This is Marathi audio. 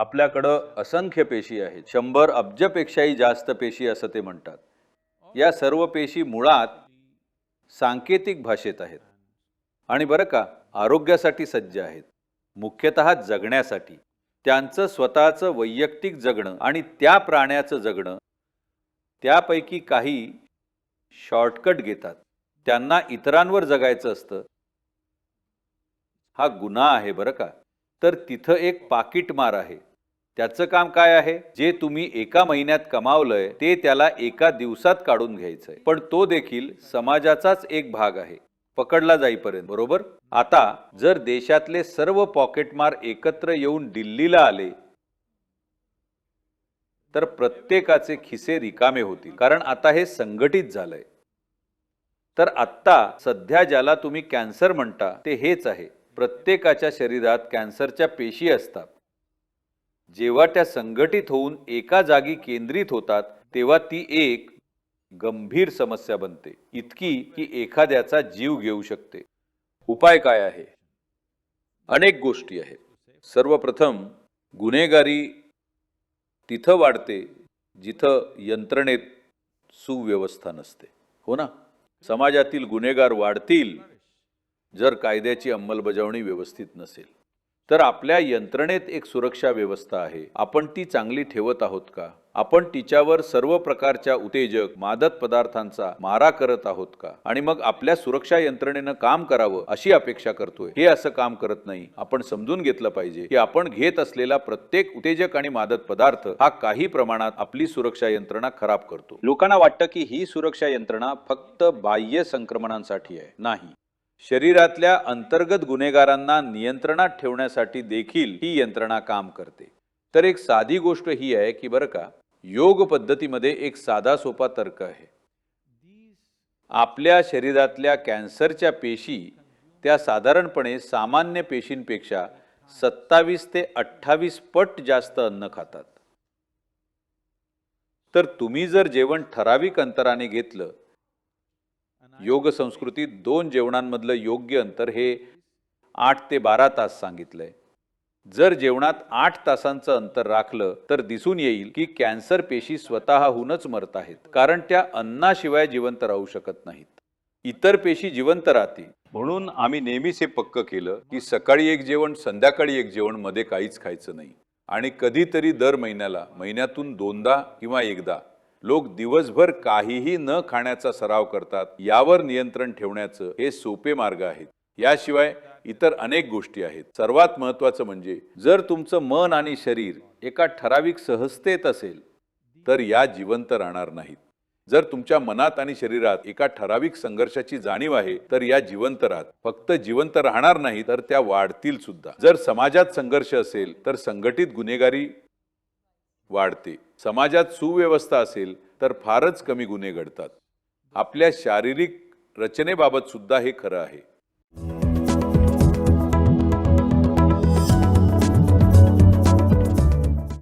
आपल्याकडं असंख्य पेशी आहेत. शंभर अब्जपेक्षाही जास्त पेशी असं ते म्हणतात. या सर्व पेशी मुळात सांकेतिक भाषेत आहेत. आणि बरं का आरोग्यासाठी सज्ज आहेत. मुख्यतः जगण्यासाठी. त्यांचं स्वतःचं वैयक्तिक जगणं आणि त्या प्राण्याचं जगणं त्यापैकी काही शॉर्टकट घेतात. त्यांना इतरांवर जगायचं असतं. हा गुन्हा आहे बरं का. तर तिथं एक पाकिटमार आहे. त्याचं काम काय आहे? जे तुम्ही एका महिन्यात कमावलंय ते त्याला एका दिवसात काढून घ्यायचंय. पण तो देखील समाजाचाच एक भाग आहे. पकडला जाईपर्यंत. बरोबर? आता जर देशातले सर्व पॉकेटमार एकत्र येऊन दिल्लीला आले तर प्रत्येकाचे खिसे रिकामे होतील. कारण आता हे संघटित झालंय. तर आत्ता सध्या ज्याला तुम्ही कॅन्सर म्हणता ते हेच आहे. प्रत्येकाच्या शरीरात कॅन्सरच्या पेशी असतात. जेव्हा त्या संघटित होऊन एका जागी केंद्रित होतात तेव्हा ती एक गंभीर समस्या बनते इतकी की एखाद्याचा जीव घेऊ शकते. उपाय काय आहे? अनेक गोष्टी आहेत. सर्वप्रथम गुन्हेगारी तिथं वाढते जिथं यंत्रणेत सुव्यवस्था नसते. हो ना? समाजातील गुन्हेगार वाढतील जर कायद्याची अंमलबजावणी व्यवस्थित नसेल. तर आपल्या यंत्रणेत एक सुरक्षा व्यवस्था आहे. आपण ती चांगली ठेवत आहोत का? आपण तिच्यावर सर्व प्रकारच्या उत्तेजक मादक पदार्थांचा मारा करत आहोत का? आणि मग आपल्या सुरक्षा यंत्रणेनं काम करावं अशी अपेक्षा करतोय. हे असं काम करत नाही. आपण समजून घेतलं पाहिजे की आपण घेत असलेला प्रत्येक उत्तेजक आणि मादक पदार्थ हा काही प्रमाणात आपली सुरक्षा यंत्रणा खराब करतो. लोकांना वाटतं की ही सुरक्षा यंत्रणा फक्त बाह्य संक्रमणांसाठी आहे. नाही. शरीरातल्या अंतर्गत गुन्हेगारांना नियंत्रणात ठेवण्यासाठी देखील ही यंत्रणा काम करते. तर एक साधी गोष्ट ही आहे की बरं का योग पद्धतीमध्ये एक साधा सोपा तर्क आहे. आपल्या शरीरातल्या कॅन्सरच्या पेशी त्या साधारणपणे सामान्य पेशींपेक्षा सत्तावीस ते अठ्ठावीस पट जास्त अन्न खातात. तर तुम्ही जर जेवण ठराविक अंतराने घेतलं योग संस्कृतीत दोन जेवणांमधलं योग्य अंतर हे आठ ते बारा तास सांगितलंय. जर जेवणात आठ तासांचं अंतर राखलं तर दिसून येईल की कॅन्सर पेशी स्वतःहूनच मरत आहेत कारण त्या अन्नाशिवाय जिवंत राहू शकत नाहीत. इतर पेशी जिवंत राहतील. म्हणून आम्ही नेहमीच हे पक्क केलं की सकाळी एक जेवण संध्याकाळी एक जेवणमध्ये काहीच खायचं नाही. आणि कधीतरी दर महिन्याला महिन्यातून दोनदा किंवा एकदा लोक दिवसभर काहीही न खाण्याचा सराव करतात यावर नियंत्रण ठेवण्याचं हे सोपे मार्ग आहेत. याशिवाय इतर अनेक गोष्टी आहेत. सर्वात महत्वाचं म्हणजे जर तुमचं मन आणि शरीर एका ठराविक सहजतेत असेल तर या जिवंत राहणार नाहीत. जर तुमच्या मनात आणि शरीरात एका ठराविक संघर्षाची जाणीव आहे तर या जिवंत राहत. फक्त जिवंत राहणार नाही तर त्या वाढतील सुद्धा. जर समाजात संघर्ष असेल तर संघटित गुन्हेगारी वाढते. समाजात सुव्यवस्था असेल तर फारच कमी गुन्हे घडतात. आपल्या शारीरिक रचनेबाबत सुद्धा हे खरं आहे.